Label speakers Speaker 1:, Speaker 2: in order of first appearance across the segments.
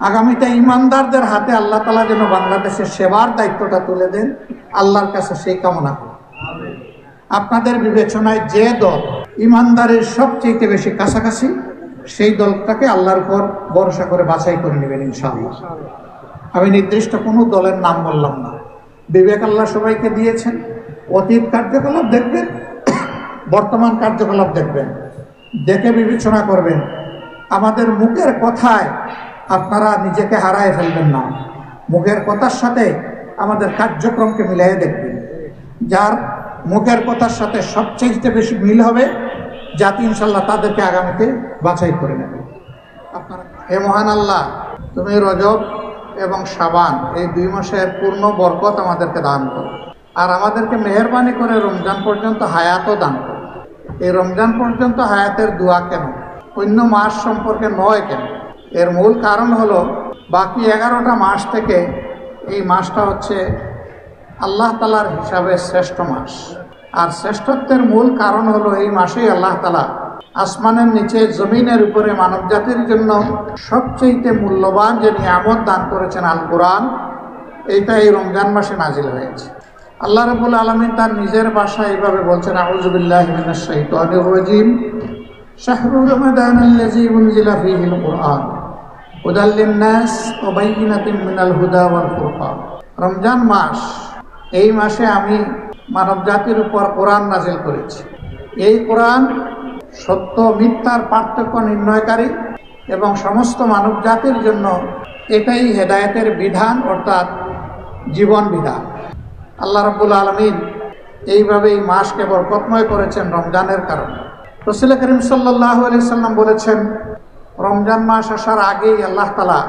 Speaker 1: আগামীতে ইমানদারদের হাতে আল্লাহ তালা যেন বাংলাদেশের সেবার দায়িত্বটা তুলে দেন, আল্লাহর কাছে সেই কামনা করি আপনাদের বিবেচনায় যে দল ইমানদারের সবচেয়ে বেশি কাছাকাছি, সেই দলটাকে আল্লাহর পর ভরসা করে বাছাই করে নেবেন ইনশাআল্লাহ। আমি নির্দিষ্ট কোনো দলের নাম বললাম না। বিবেক আল্লাহ সবাইকে দিয়েছেন, অতীত কার্যকলাপ দেখবেন, বর্তমান কার্যকলাপ দেখবেন। দেখে বিবেচনা করবেন, আমাদের মুখের কথায় আপনারা নিজেকে হারায় ফেলবেন না। মুখের কথার সাথে আমাদের কার্যক্রমকে মিলিয়ে দেখবেন। যার মুখের কথার সাথে সবচেয়ে বেশি মিল হবে, জাতি ইনশাল্লাহ তাদেরকে আগামীতে বাছাই করে নেবে। আপনারা হে মহান আল্লাহ, তুমি রজব এবং সাবান এই দুই মাসের পূর্ণ বরকত আমাদেরকে দান করো। আর আমাদেরকে মেহরবানি করে রমজান পর্যন্ত হায়াতও দান করো। এই রমজান পর্যন্ত হায়াতের দোয়া কেন? অন্য মাস সম্পর্কে নয় কেন? এর মূল কারণ হলো বাকি এগারোটা মাস থেকে এই মাসটা হচ্ছে আল্লাহ তালার হিসাবে শ্রেষ্ঠ মাস। আর শ্রেষ্ঠত্বের মূল কারণ হলো এই মাসেই আল্লাহ তালা আসমানের নিচে জমিনের উপরে মানব জাতির জন্য সবচেয়ে মূল্যবান যে নিয়ামত দান করেছেন আল কোরআন, এইটা এই রমজান মাসে নাজিল হয়েছে। আল্লাহ রবুল আলমী তার নিজের ভাষায় এইভাবে বলছেন আউজুবিল্লাহ রাজিম। শাহরুর রমাদান আল্লাজি উনজিলা ফিহিল কোরআন। হুদাল্লিন নাস ও মিনাল হুদা ওয়াল ফুরকান। রমজান মাস, এই মাসে আমি মানব জাতির উপর কোরআন নাজিল করেছি। এই কোরআন সত্য, মিথ্যার পার্থক্য নির্ণয়কারী এবং সমস্ত মানব জাতির জন্য এটাই হেদায়েতের বিধান, অর্থাৎ জীবন বিধান। আল্লাহ রব্বুল আলমিন এইভাবে এই মাসকে বরকতময় করেছেন রমজানের কারণে। রসুল করিম সাল্লাহ আলি সাল্লাম বলেছেন রমজান মাস আসার আগেই আল্লাহ তালা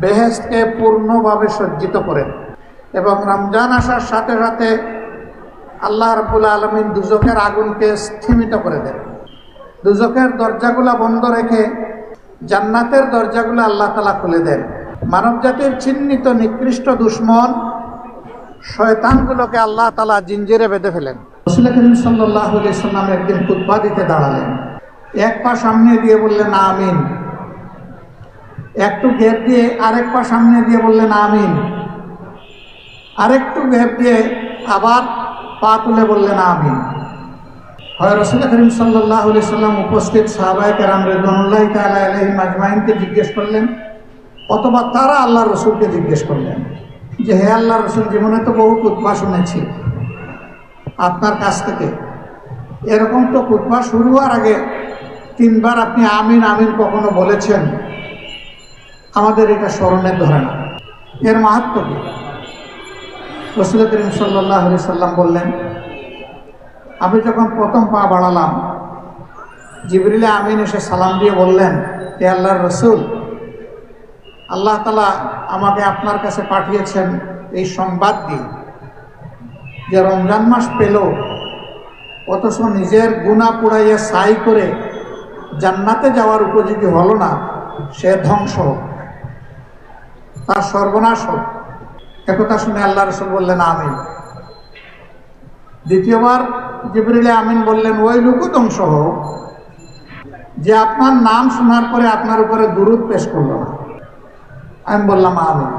Speaker 1: বেহেস্তকে পূর্ণভাবে সজ্জিত করেন এবং রমজান আসার সাথে সাথে আল্লাহ রবুল আলমিন দুজকের আগুনকে স্থিমিত করে দেন। দুজকের দরজাগুলা বন্ধ রেখে জান্নাতের দরজাগুলো আল্লাহ তালা খুলে দেন। মানব জাতির চিহ্নিত নিকৃষ্ট দুশ্মন শয়তানগুলোকে আল্লাহ তালা জিঞ্জিরে বেঁধে ফেলেন। রসুল করিম সাল্লাহ সাল্লাম একদিন খুদ্া দিতে দাঁড়ালেন। এক পা সামনে দিয়ে বললেন আমিন। একটু গ্যাপ দিয়ে আরেক পা সামনে দিয়ে বললেন আমিন। আরেকটু গ্যাপ দিয়ে আবার পা তুলে বললেন আমিন। হয় রসুল করিম সাল্লাহ সাল্লাম উপস্থিত সাহাবাই কারাম রেদুল্লাহ তালা আলহিম আজমাইনকে জিজ্ঞেস করলেন, অথবা তারা আল্লাহ রসুলকে জিজ্ঞেস করলেন যে, হে আল্লাহ রসুল, জীবনে তো বহু কুৎপা শুনেছি। আপনার কাছ থেকে এরকম তো কুৎপা শুরু হওয়ার আগে তিনবার আপনি আমিন আমিন কখনো বলেছেন, আমাদের এটা স্মরণের ধরে না। এর মাহাত্ম কি? রসুল করিম সাল্লাহ সাল্লাম বললেন, আমি যখন প্রথম পা বাড়ালাম, জিবরিলে আমিন এসে সালাম দিয়ে বললেন হে আল্লাহর রসুল, আল্লাহ তালা আমাকে আপনার কাছে পাঠিয়েছেন এই সংবাদ দিয়ে যে রমজান মাস পেল, অথচ নিজের গুণা পুড়াইয়া সাই করে জান্নাতে যাওয়ার উপযোগী হলো না, সে ধ্বংস। তার সর্বনাশ হোক। একথা শুনে আল্লাহ রসুল বললেন, আমিন। দ্বিতীয়বার জিবরিলে আমিন বললেন, ওই লোকও ধ্বংস হোক, যে আপনার নাম শোনার পরে আপনার উপরে দুরুদ পেশ করল না। আমি বললাম, আমিন।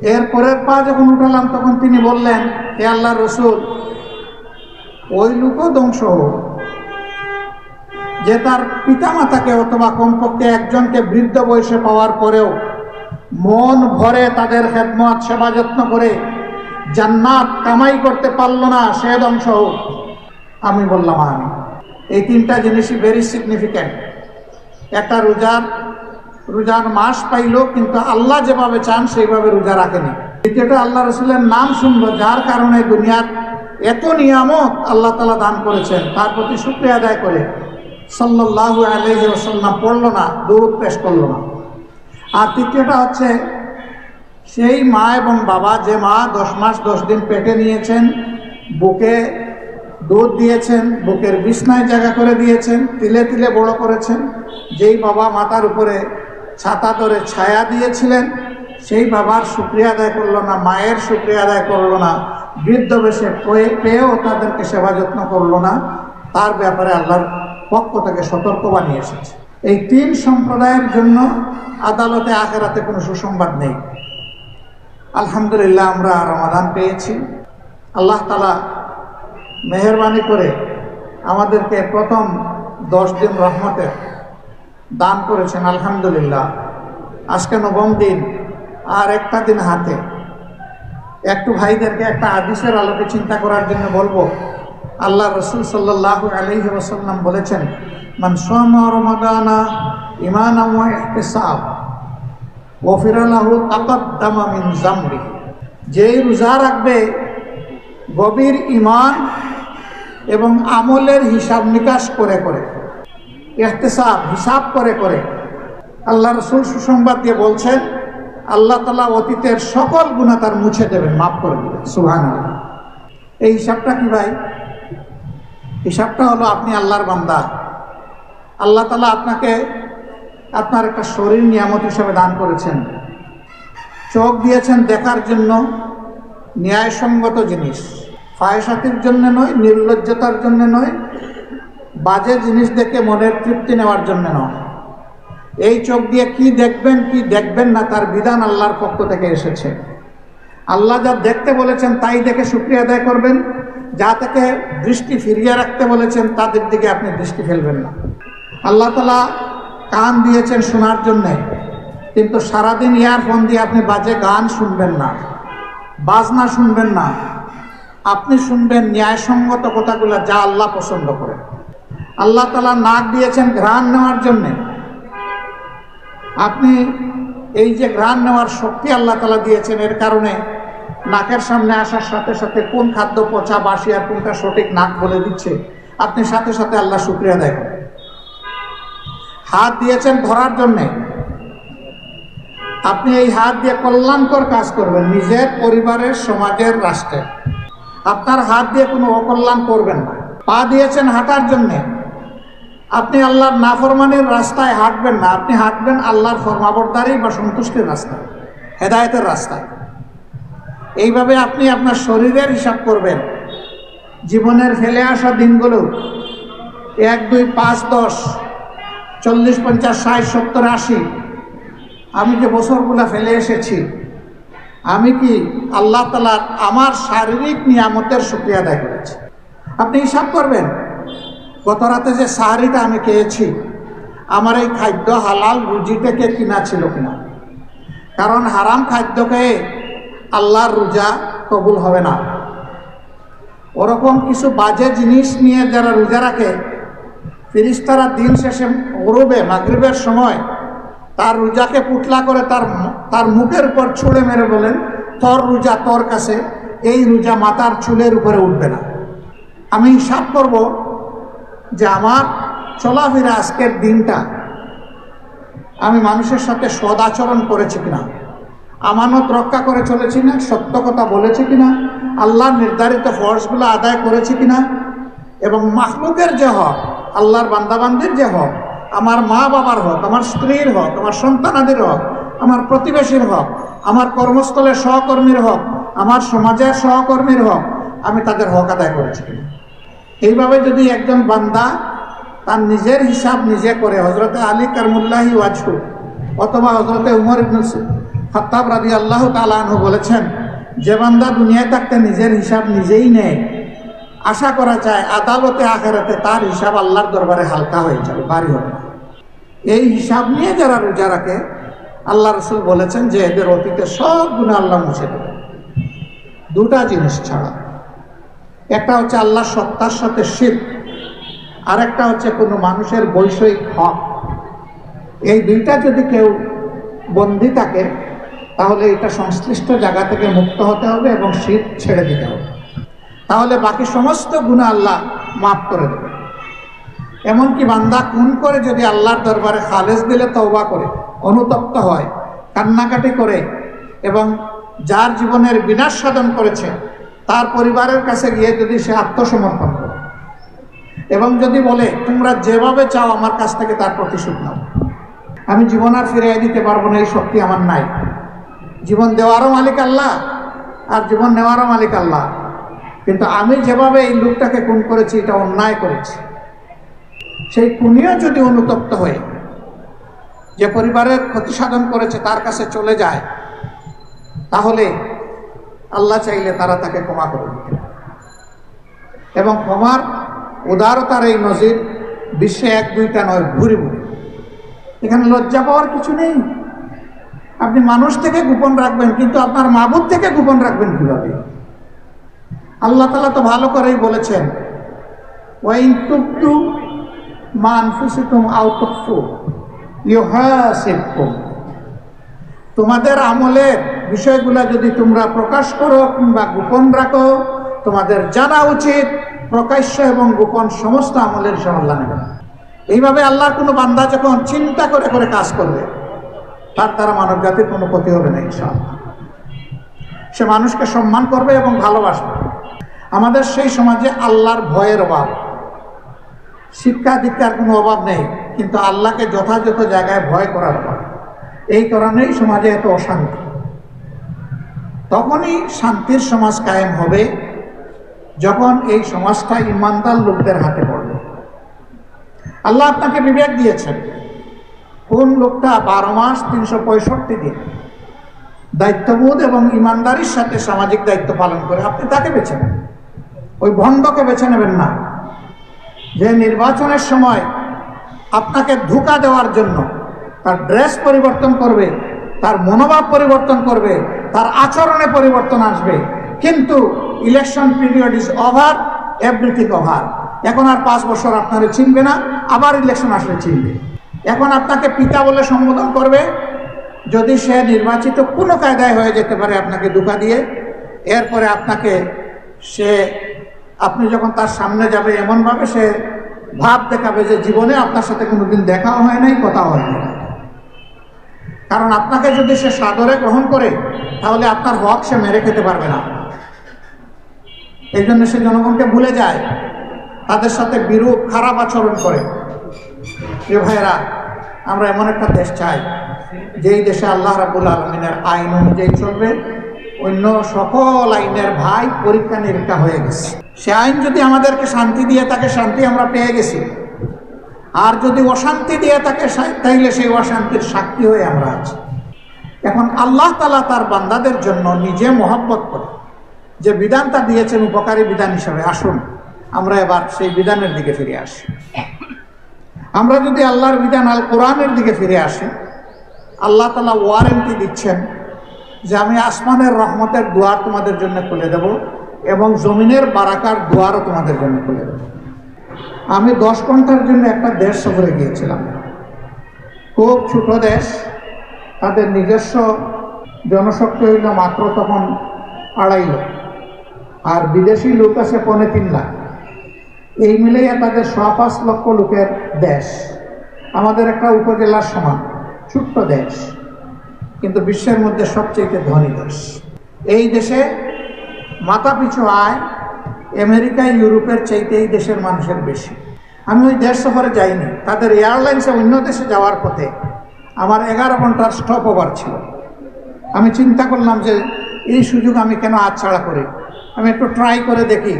Speaker 1: এর পরের পা যখন উঠালাম, তখন তিনি বললেন, হে আল্লাহ রসুল, ওই লোকও ধ্বংস হোক যে তার পিতামাতাকে অথবা কমপক্ষে একজনকে বৃদ্ধ বয়সে পাওয়ার পরেও মন ভরে তাদের খেদমত, সেবা যত্ন করে জান্নাত কামাই করতে পারল না, সে ধ্বংস হোক। আমি বললাম, আমি। এই তিনটা জিনিসই ভেরি সিগনিফিক্যান্ট একটা রোজার রোজার মাস পাইল, কিন্তু আল্লাহ যেভাবে চান, সেইভাবে রোজা রাখেনি। দ্বিতীয়টা, আল্লাহ রসুলের নাম শুনলো, যার কারণে দুনিয়ার এত নিয়ামত আল্লাহ তালা দান করেছেন, তার প্রতি শুক্রিয়া আদায় করে। সাল্লাহ আলহি ওসাল্লাম পড়ল না দৌড় পেশ করল না। আর তৃতীয়টা হচ্ছে, সেই মা এবং বাবা যে মা দশ মাস দশ দিন পেটে নিয়েছেন, বুকে দুধ দিয়েছেন, বুকের বিছনায় জায়গা করে দিয়েছেন, তিলে তিলে বড় করেছেন, যেই বাবা মাতার উপরে ছাতা ধরে ছায়া দিয়েছিলেন, সেই বাবার শুক্রিয়া আদায় করল না, মায়ের শুক্রিয়া আদায় করল না, বৃদ্ধ বেশে পেয়েও তাদেরকে সেবা যত্ন করল না। তার ব্যাপারে আল্লাহর পক্ষ থেকে সতর্ক বানিয়ে এসেছে। এই তিন সম্প্রদায়ের জন্য আদালতে আখেরাতে কোনো সুসংবাদ নেই। আলহামদুলিল্লাহ, আমরা রমাদান পেয়েছি। আল্লাহ তালা মেহরবানি করে আমাদেরকে প্রথম দশ দিন রহমতের দান করেছেন, আলহামদুলিল্লাহ। আজকে নবম দিন, আর একটা দিন হাতে। একটু ভাইদেরকে একটা আদিসের আলোকে চিন্তা করার জন্য বলব। আল্লাহ রসুল সাল্লাহ আলহি ওসাল্লাম বলেছেন, মান সোম রমাদানা ইমানাম ইহতিসাব ওফিরালাহু তাকদ্দামা মিন যেই রোজা রাখবে, গভীর ইমান এবং আমলের হিসাব নিকাশ করে করে, ইহতেসাব, হিসাব করে করে। আল্লাহ রসুল সুসংবাদ দিয়ে বলছেন, আল্লাহ তালা অতীতের সকল গুণা তার মুছে দেবেন, মাফ করে দেবেন সুহান এই হিসাবটা কি ভাই? হিসাবটা হলো আপনি আল্লাহর বান্দা। আল্লাহ তালা আপনাকে আপনার একটা শরীর নিয়ামত হিসেবে দান করেছেন। চোখ দিয়েছেন দেখার জন্য, ন্যায়সঙ্গত জিনিস। ফায়সাতির জন্য নয়, নির্লজ্জতার জন্য নয়, বাজে জিনিস দেখে মনের তৃপ্তি নেওয়ার জন্য নয়। এই চোখ দিয়ে কি দেখবেন কি দেখবেন না তার বিধান আল্লাহর পক্ষ থেকে এসেছে। আল্লাহ যা দেখতে বলেছেন তাই দেখে শুক্রিয়া আদায় করবেন। যা থেকে দৃষ্টি ফিরিয়ে রাখতে বলেছেন, তাদের দিকে আপনি দৃষ্টি ফেলবেন না। আল্লাহ তালা কান দিয়েছেন শোনার জন্যে, কিন্তু সারাদিন ইয়ারফোন দিয়ে আপনি বাজে গান শুনবেন না, বাজনা শুনবেন না। আপনি শুনবেন ন্যায়সঙ্গত কথাগুলো যা আল্লাহ পছন্দ করে আল্লাহ তালা নাক দিয়েছেন ঘ্রাণ নেওয়ার জন্যে। আপনি এই যে ঘ্রাণ নেওয়ার শক্তি আল্লাহ তালা দিয়েছেন, এর কারণে নাকের সামনে আসার সাথে সাথে কোন খাদ্য পচা বাসি আর কোনটা সঠিক নাক বলে দিচ্ছে, আপনি সাথে সাথে আল্লাহ শুক্রিয়া দেয় হাত দিয়েছেন ধরার জন্যে। আপনি এই হাত দিয়ে কল্যাণকর কাজ করবেন, নিজের পরিবারের, সমাজের, রাষ্ট্রের। আপনার হাত দিয়ে কোনো অকল্যাণ করবেন না। পা দিয়েছেন হাঁটার জন্যে। আপনি আল্লাহর নাফরমানের রাস্তায় হাঁটবেন না, আপনি হাঁটবেন আল্লাহর ফরমাবরদারি বা সন্তুষ্টির রাস্তায় হেদায়তের রাস্তায় এইভাবে আপনি আপনার শরীরের হিসাব করবেন। জীবনের ফেলে আসা দিনগুলো। এক, দুই, পাঁচ, দশ, চল্লিশ, পঞ্চাশ, ষাট, সত্তর, আশি। আমি যে বছরগুলো ফেলে এসেছি, আমি কি আল্লাহ তালার আমার শারীরিক নিয়ামতের সুক্রিয়া আদায় করেছি? আপনি হিসাব করবেন, গত রাতে যে সাহারিটা আমি খেয়েছি, আমার এই খাদ্য হালাল রুজি থেকে কিনা ছিল কিনা? কারণ হারাম খাদ্য খেয়ে আল্লাহর রোজা কবুল হবে না। ওরকম কিছু বাজে জিনিস নিয়ে যারা রোজা রাখে ফিরিস্তারা দিন শেষে গরবে, মাগরিবের সময় তার রোজাকে পুতলা করে তার তার মুখের উপর ছুঁড়ে মেরে বলেন, তোর রোজা তর কাছে, এই রোজা মাতার চুলের উপরে উঠবে না। আমি হিসাব করব যে আমার চলাফেরা আজকের দিনটা আমি মানুষের সাথে সদাচরণ করেছি কিনা। আমানত রক্ষা করে চলেছি না, সত্য কথা বলেছি কিনা, আল্লাহর নির্ধারিত ফর্সগুলো আদায় করেছি কিনা, এবং মাহলুকের যে হক, আল্লাহর বান্দাবান্দির যে হক, আমার মা বাবার হক, আমার স্ত্রীর হক, আমার সন্তানাদের হক, আমার প্রতিবেশীর হক, আমার কর্মস্থলের সহকর্মীর হক, আমার সমাজের সহকর্মীর হক, আমি তাদের হক আদায় করেছি কিনা। এইভাবে যদি একজন বান্দা তার নিজের হিসাব নিজে করে হজরতে আলী কারমুল্লাহি ওয়াজহু, অথবা হজরতে উমর ইবনুল খত্তাব রাজি আল্লাহ তালাহ বলেছেন, যে বান্দা দুনিয়ায় থাকতে নিজের হিসাব নিজেই নেয়। আশা করা যায় আদালতে, আখেরাতে তার হিসাব আল্লাহর দরবারে হালকা হয়ে যাবে বাড়ি হবে এই হিসাব নিয়ে যারা রোজা রাখে, আল্লাহ রসুল বলেছেন যে এদের অতীতে সব গুণে আল্লাহ মুছে দেবে দুটা জিনিস ছাড়া। একটা হচ্ছে আল্লাহ সত্তার সাথে শীত আর একটা হচ্ছে কোনো মানুষের বৈষয়িক হক। এই দুইটা যদি কেউ বন্দি থাকে তাহলে এটা সংশ্লিষ্ট জায়গা থেকে মুক্ত হতে হবে এবং শীত ছেড়ে দিতে হবে। তাহলে বাকি সমস্ত গুণা আল্লাহ মাফ করে দেবে। এমনকি বান্দা খুন করে যদি আল্লাহর দরবারে খালেজ দিলে তওবা করে, অনুতপ্ত হয়, কান্নাকাটি করে এবং যার জীবনের বিনাশ সাধন করেছে, তার পরিবারের কাছে গিয়ে যদি সে আত্মসমর্পণ করে এবং যদি বলে, তোমরা যেভাবে চাও আমার কাছ থেকে তার প্রতিশোধ নাও। আমি জীবন আর ফিরিয়ে দিতে পারব না, এই শক্তি আমার নাই। জীবন দেওয়ারও মালিক আল্লাহ আর জীবন নেওয়ারও মালিক আল্লাহ। কিন্তু আমি যেভাবে এই লোকটাকে খুন করেছি, এটা অন্যায় করেছি। সেই খুনিও যদি অনুতপ্ত হয়ে যে পরিবারের ক্ষতি সাধন করেছে, তার কাছে চলে যায়, তাহলে আল্লাহ চাইলে তারা তাকে ক্ষমা করে দিতে এবং ক্ষমার উদারতার এই নজির বিশ্বে এক, দুইটা নয়, ভুরি ভুরি। এখানে লজ্জা পাওয়ার কিছু নেই। আপনি মানুষ থেকে গোপন রাখবেন, কিন্তু আপনার মাবুদ থেকে গোপন রাখবেন কীভাবে? আল্লাহ তালা তো ভালো করেই বলেছেন, ওয়াইন টুকটু মানফুসিতুম আউটফু ইউহাসিবকুম। তোমাদের আমলের বিষয়গুলো যদি তোমরা প্রকাশ করো কিংবা গোপন রাখো, তোমাদের জানা উচিত, প্রকাশ্য এবং গোপন সমস্ত আমলের হিসাব আল্লাহ নেবেন এইভাবে আল্লাহর কোনো বান্দা যখন চিন্তা করে করে কাজ করবে তার দ্বারা মানব জাতির কোনো ক্ষতি হবে না, ইনশাআল্লাহ। সে মানুষকে সম্মান করবে এবং ভালোবাসবে। আমাদের সেই সমাজে আল্লাহর ভয়ের অভাব। শিক্ষা দীক্ষার কোনো অভাব নেই, কিন্তু আল্লাহকে যথাযথ জায়গায় ভয় করার অভাব। এই কারণেই সমাজে এত অশান্তি। তখনই শান্তির সমাজ কায়েম হবে যখন এই সমাজটা ইমানদার লোকদের হাতে পড়বে। আল্লাহ আপনাকে বিবেক দিয়েছেন। কোন লোকটা বারো মাস তিনশো পঁয়ষট্টি দিন? দায়িত্ববোধ এবং ইমানদারির সাথে সামাজিক দায়িত্ব পালন করে। আপনি তাকে বেছে নেন। ওই ভণ্ডকে বেছে নেবেন না। যে নির্বাচনের সময় আপনাকে ধোকা দেওয়ার জন্য তার ড্রেস পরিবর্তন করবে, তার মনোভাব পরিবর্তন করবে, তার আচরণে পরিবর্তন আসবে। কিন্তু election period is over, everything over. এখন আর পাঁচ বছর আপনারা চিনবে না, আবার ইলেকশন আসলে চিনবে। এখন আপনাকে পিতা বলে সম্বোধন করবে, যদি সে নির্বাচিত কোনো কায়দায় হয়ে যেতে পারে আপনাকে ধোকা দিয়ে, এরপরে আপনাকে সে, আপনি যখন তার সামনে যাবে এমনভাবে সে ভাব দেখাবে যে জীবনে আপনার সাথে কোনোদিন দেখাও হয় নাই, কথাও হয় নাই। কারণ আপনাকে যদি সে সাদরে গ্রহণ করে, তাহলে আপনার হক সে মেরে খেতে পারবে না। এই জন্য সে জনগণকে ভুলে যায়, তাদের সাথে বিরূপ খারাপ আচরণ করে। প্রিয় ভাইরা আমরা এমন একটা দেশ চাই, যেই দেশে আল্লাহ রাবুল আলমিনের আইন অনুযায়ী চলবে, অন্য সকল আইনের ভাই পরীক্ষা নিরীক্ষা হয়ে গেছে। সে আইন যদি আমাদেরকে শান্তি দিয়ে থাকে, শান্তি আমরা পেয়ে গেছি। আর যদি অশান্তি দিয়ে সা- তাইলে সেই অশান্তির সাক্ষী হয়ে আমরা আছি। এখন আল্লাহ তালা তার বান্দাদের জন্য নিজে মহব্বত করে, যে বিধানটা দিয়েছেন উপকারী বিধান হিসাবে, আসুন, আমরা এবার সেই বিধানের দিকে ফিরে আসি। আমরা যদি আল্লাহর বিধান আল কোরআনের দিকে ফিরে আসি, আল্লাহ তালা ওয়ারেন্টি দিচ্ছেন যে আমি আসমানের রহমতের দুয়ার তোমাদের জন্য খুলে দেব এবং জমিনের বারাকার দুয়ারও তোমাদের জন্য খুলে দেব। আমি দশ ঘণ্টার জন্য একটা দেশ সফরে গিয়েছিলাম। খুব ছোট দেশ, তাদের নিজস্ব জনশক্তি হইল মাত্র তখন আড়াই লাখ। আর বিদেশি লোক আছে পৌনে তিন লাখ। এই মিলিয়ে তাদের সোয়া পাঁচ লক্ষ লোকের দেশ। আমাদের একটা উপজেলার সমান, ছোট্ট দেশ, কিন্তু বিশ্বের মধ্যে সবচেয়ে ধনী দেশ। এই দেশে মাথা পিছু আয় আমেরিকা, ইউরোপের চাইতে এই দেশের মানুষের বেশি। আমি ওই দেশ সফরে যাইনি। তাদের এয়ারলাইন্সে অন্য দেশে যাওয়ার পথে আমার এগারো ঘণ্টার স্টপ ওভার ছিল। আমি চিন্তা করলাম যে এই সুযোগ আমি কেন আজ ছাড়া করি? আমি একটু ট্রাই করে দেখি।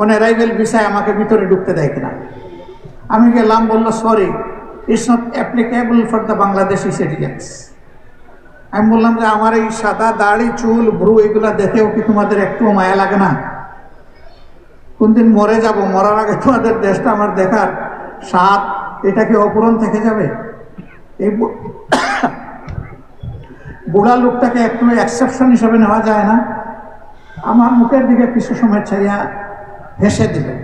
Speaker 1: অন অ্যারাইভেল ভিসায় আমাকে ভিতরে ঢুকতে দেয় কিনা? আমি গেলাম, বলল sorry it's not applicable for the Bangladeshi citizens আমি বললাম যে, আমার এই সাদা দাড়ি, চুল, ভ্রু এগুলো দেখেও কি তোমাদের একটু মায়া লাগে না? কোনদিন মরে যাব, মরার আগে তোমাদের দেশটা আমার দেখার স্বাদ, এটা কি অপূরণ থেকে যাবে? এই বুড়া লোকটাকে একটু এক্সেপশন হিসাবে নেওয়া যায় না। আমার মুখের দিকে কিছু সময় ছাইয়া হেসে দিবে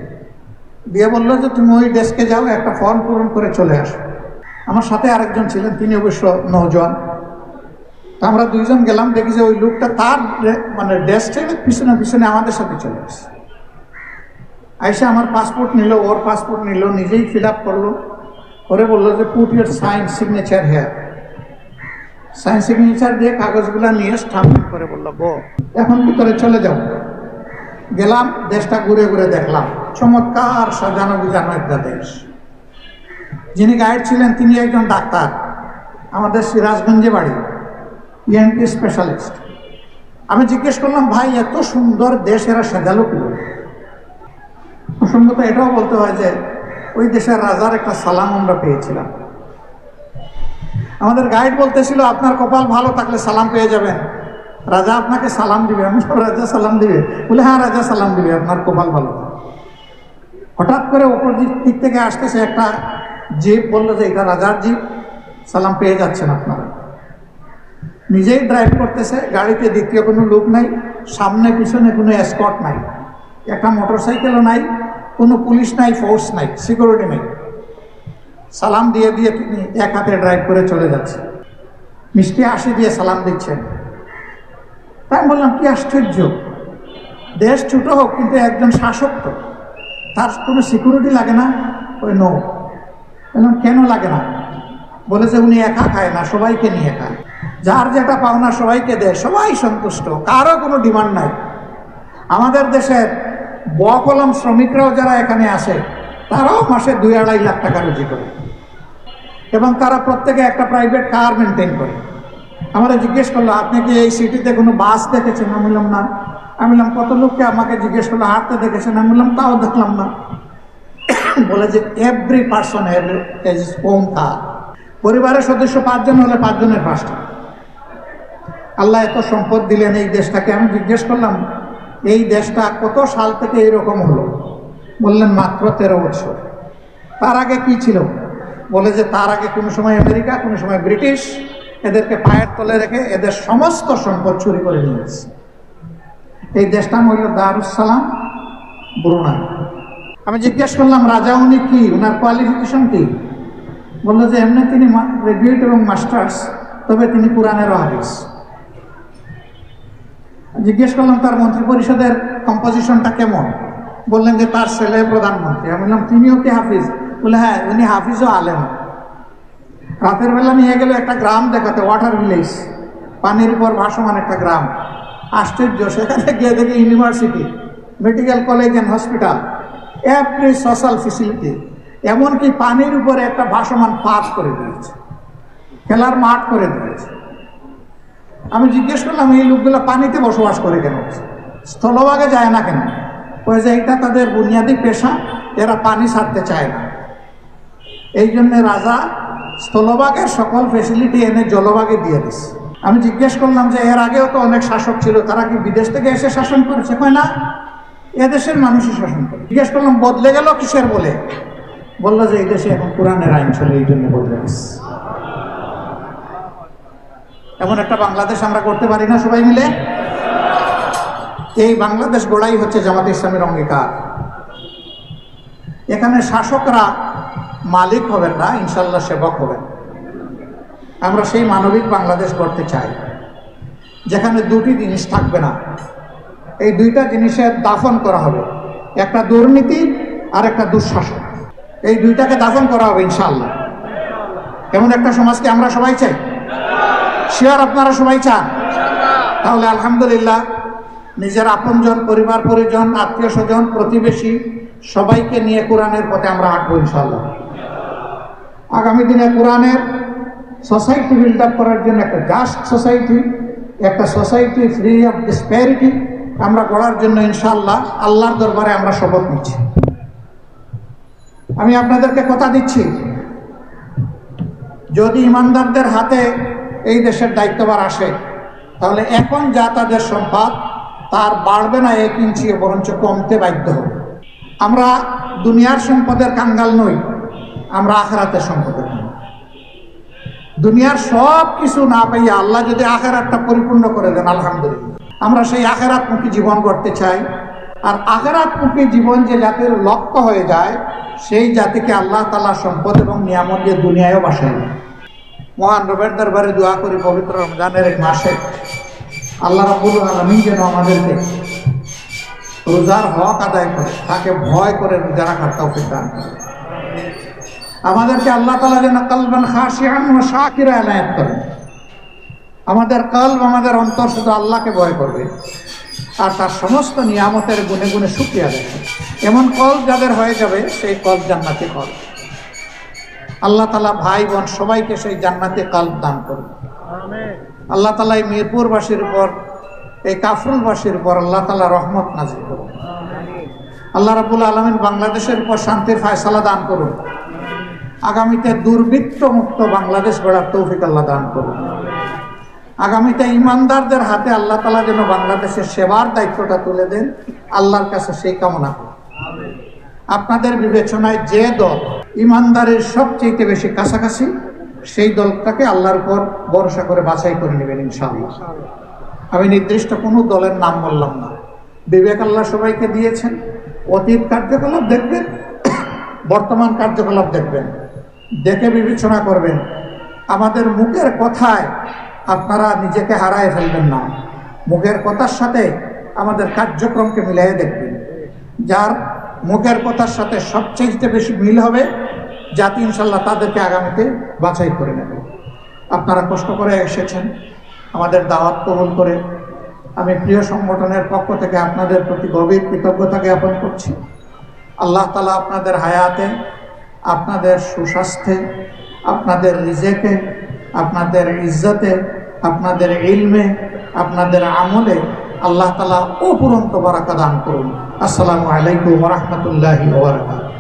Speaker 1: দিয়ে বলল যে, তুমি ওই ডেস্কে যাও, একটা ফর্ম পূরণ করে চলে আসো। আমার সাথে আরেকজন ছিলেন, তিনি অবশ্য নৌজন আমরা দুইজন গেলাম, দেখি যে ওই লোকটা তার মানে ছেড়ে পিছনে পিছনে আমাদের সাথে চলে আসে আইসে আমার পাসপোর্ট নিল, ওর পাসপোর্ট নিল, নিজেই ফিল আপ করল। করে বলল যে put your sign signature here sign signature দিয়ে কাগজগুলো নিয়ে স্টাম্প করে বলল গো এখন ভিতরে চলে যাও গেলাম, দেশটা ঘুরে ঘুরে দেখলাম। চমৎকার সাজানো গুজানো একটা দেশ। যিনি গাইড ছিলেন, তিনি একজন ডাক্তার। আমাদের সিরাজগঞ্জে বাড়ি ইএনটি স্পেশালিস্ট আমি জিজ্ঞেস করলাম, ভাই, এত সুন্দর দেশ, এরা সাজালো কি? করে?" প্রসঙ্গত এটাও বলতে হয় যে, ওই দেশের রাজার একটা সালাম আমরা পেয়েছিলাম। আমাদের গাইড বলতেছিল, আপনার কপাল ভালো থাকলে সালাম পেয়ে যাবেন। রাজা আপনাকে সালাম দিবে, আমি রাজা সালাম দিবে। বলে হ্যাঁ রাজা সালাম দিবে, আপনার কপাল ভালো। হঠাৎ করে ওপর দিক থেকে আসতেছে একটা জিপ, বলল যে, এটা রাজার জিপ, সালাম পেয়ে যাচ্ছেন আপনারা। নিজেই ড্রাইভ করতেছে, গাড়িতে দ্বিতীয় কোনো লোক নাই, সামনে পিছনে কোনো এসকট নাই, একটা মোটর সাইকেলও নাই, কোনো পুলিশ নাই ফোর্স নাই সিকিউরিটি নেই। সালাম দিয়ে দিয়ে তিনি এক হাতে ড্রাইভ করে চলে যাচ্ছে। মিষ্টি হাসি দিয়ে সালাম দিচ্ছেন। তাই বললাম, কি আশ্চর্য? দেশ ছোট হোক, কিন্তু একজন শাসক তো। তার কোনো সিকিউরিটি লাগে না? ওই নো বললাম, কেন লাগে না? বলেছে, উনি একা খায় না, সবাইকে নিয়ে খায় যার যেটা পাওনা সবাইকে দেয়, সবাই সন্তুষ্ট, কারও কোনো ডিমান্ড নাই। আমাদের দেশের বকলম শ্রমিকরাও যারা এখানে আসে তারাও মাসে দুই আড়াই লাখ টাকা রুজি করে। এবং তারা প্রত্যেকে একটা প্রাইভেট কার মেনটেন করে। আমরা জিজ্ঞেস করল, আপনি কি এই সিটিতে কোনো বাস দেখেছেন? আমি বললাম, না। আমি বললাম, কত লোককে আমাকে জিজ্ঞেস করল, হাঁটতে দেখেছেন? আমি বললাম, তাও দেখলাম না। বলে যে every person has own car পরিবারের সদস্য পাঁচজন হলে পাঁচজনের পাঁচটা। আল্লাহ এত সম্পদ দিলেন এই দেশটাকে। আমি জিজ্ঞেস করলাম, এই দেশটা কত সাল থেকে এরকম হলো? বললেন, মাত্র তেরো বছর। তার আগে কি ছিল? বলে যে, তার আগে কোনো সময় আমেরিকা, কোনো সময় ব্রিটিশ। এদেরকে পায়ের তলে রেখে এদের সমস্ত সম্পদ চুরি করে নিয়েছে এই দেশটা হইল দারুসালাম ব্রুনাই আমি জিজ্ঞেস করলাম, রাজা উনি কি? ওনার কোয়ালিফিকেশন কি? বলল যে, এমনি তিনি গ্রাজুয়েট এবং মাস্টার্স তবে তিনি কোরআনের হাফিজ জিজ্ঞেস করলাম, তার মন্ত্রী পরিষদের কম্পোজিশনটা কেমন? বললেন যে, তার ছেলে প্রধানমন্ত্রী। আমি বললাম, তিনিও কি হাফিজ? বলে হ্যাঁ উনি হাফিজও আলেম। রাতের বেলা নিয়ে গেলে একটা গ্রাম দেখাতে ওয়াটার ভিলেজ পানির উপর ভাসমান একটা গ্রাম। আশ্চর্য, সেখানে গিয়ে দেখি university medical college and hospital every social facility এমনকি পানির উপরে একটা ভাসমান পার্ক করে দিয়েছে। খেলার মাঠ করে দিয়েছে। আমি জিজ্ঞেস করলাম, এই লোকগুলো পানিতে বসবাস করে কেন? স্থলভাগে যায় না কেন? ওই যে এটা তাদের বুনিয়াদী পেশা, এরা পানি ছাড়তে চায় না। এই জন্য রাজা স্থলভাগের সকল ফেসিলিটি এনে জলভাগে দিয়ে দিস আমি জিজ্ঞেস করলাম যে এর আগেও তো অনেক শাসক ছিল, তারা কি বিদেশ থেকে এসে শাসন করেছে? কয় না এদেশের মানুষই শাসন করে। জিজ্ঞেস করলাম, বদলে গেল কিসের বলে? বলল যে এই দেশে এখন কোরআনের আইন চলে, এই জন্য বদলে গেছে। এমন একটা বাংলাদেশ আমরা করতে পারি না সবাই মিলে? এই বাংলাদেশ গোড়াই হচ্ছে জামাত ইসলামের অঙ্গীকার। এখানে শাসকরা মালিক হবেন না, ইনশাল্লাহ সেবক হবেন। আমরা সেই মানবিক বাংলাদেশ করতে চাই, যেখানে দুটি জিনিস থাকবে না। এই দুইটা জিনিসের দাফন করা হবে, একটা দুর্নীতি আর একটা দুঃশাসন। এই দুইটাকে দাফন করা হবে ইনশাল্লাহ। এমন একটা সমাজকে আমরা সবাই চাই? শিওর আপনারা সবাই চান? তাহলে আলহামদুলিল্লাহ, নিজের আপনজন, পরিবার, পরিজন আত্মীয় স্বজন প্রতিবেশী সবাইকে নিয়ে কোরআনের পথে আমরা হাঁটবো ইনশাল্লাহ। আগামী দিনে কোরআনের সোসাইটি বিল্ড আপ করার জন্য একটা জাস্ট সোসাইটি একটা সোসাইটি ফ্রি অফ ডিসপ্যারিটি আমরা গড়ার জন্য ইনশাল্লাহ আল্লাহর দরবারে আমরা শপথ নিচ্ছি। আমি আপনাদেরকে কথা দিচ্ছি, যদি ইমানদারদের হাতে এই দেশের দায়িত্ববার আসে, তাহলে এখন যা তাদের সম্পদ, তার বাড়বে না এক ইঞ্চি বরঞ্চ কমতে বাধ্য হবে। আমরা দুনিয়ার সম্পদের কাঙ্গাল নই আমরা আখেরাতের কাঙ্গাল দুনিয়ার সব কিছু না পাইয়া আল্লাহ যদি আখেরাতটা পরিপূর্ণ করে দেন, আলহামদুলিল্লাহ। আমরা সেই আখেরাতমুখী জীবন করতে চাই। আর আখেরাতমুখী জীবন যে জাতির লক্ষ্য হয়ে যায়, সেই জাতিকে আল্লাহ তালা সম্পদ এবং নিয়ামত দিয়ে দুনিয়ায়ও বাসায় মহান রবের দরবারে দোয়া করি, পবিত্র রমজানের এই মাসে আল্লাহ রাবুল আলমিন যেন আমাদেরকে রোজার হক আদায় করে, তাকে ভয় করে রোজা রাখার তৌফিক দান আমাদেরকে আল্লাহ তালা যেন কালবান খাসিয়ান ও শাকিরা এলায়াত করেন আমাদের কলব আমাদের অন্তর শুধু আল্লাহকে ভয় করবে। আর তার সমস্ত নিয়ামতের গুণে গুনে সুক্রিয়া দেবে এমন কল যাদের হয়ে যাবে, সেই কল জান্নাতি কল আল্লাহ তালা ভাই বোন সবাইকে সেই জান্নাতে কাল্প দান করবে আল্লাহ তালা এই মিরপুরবাসীর উপর, এই কাফরুলবাসীর উপর আল্লাহ তালা রহমত নাজির করুন। আল্লাহ রাবুল আলমিন বাংলাদেশের উপর শান্তির ফায়সালা দান করুন। আগামীতে দুর্বৃত্ত মুক্ত বাংলাদেশ গড়ার তৌফিক আল্লাহ দান করুন আগামীতে ইমানদারদের হাতে আল্লাহ তালা যেন বাংলাদেশের সেবার দায়িত্বটা তুলে দেন, আল্লাহর কাছে সেই কামনা করুন আপনাদের বিবেচনায় যে দল ইমানদারের সবচেয়ে বেশি কাছাকাছি, সেই দলটাকে আল্লাহর পর ভরসা করে বাছাই করে নেবেন ইনশাআল্লাহ। আমি নির্দিষ্ট কোনো দলের নাম বললাম না। বিবেক আল্লাহ সবাইকে দিয়েছেন, অতীত কার্যকলাপ দেখবেন, বর্তমান কার্যকলাপ দেখবেন। দেখে বিবেচনা করবেন, আমাদের মুখের কথায় আপনারা নিজেকে হারায় ফেলবেন না। মুখের কথার সাথে আমাদের কার্যক্রমকে মিলাইয়ে দেখবেন। যার মুখের কথার সাথে সবচেয়ে বেশি মিল হবে, জাতি ইনশাল্লাহ তাদেরকে আগামীতে বাছাই করে নেবে। আপনারা কষ্ট করে এসেছেন, আমাদের দাওয়াত কবুল করে। আমি প্রিয় সংগঠনের পক্ষ থেকে আপনাদের প্রতি গভীর কৃতজ্ঞতা জ্ঞাপন করছি। আল্লাহ তালা আপনাদের হায়াতে আপনাদের সুস্বাস্থ্যে, আপনাদের রিজেকে, আপনাদের ইজ্জতে, আপনাদের ইলমে, আপনাদের আমলে আল্লাহ তালা অপুরন্ত বারাকা দান করুন। আসসালামু আলাইকুম রহমতুল্লাহি ওবরাকাতুহু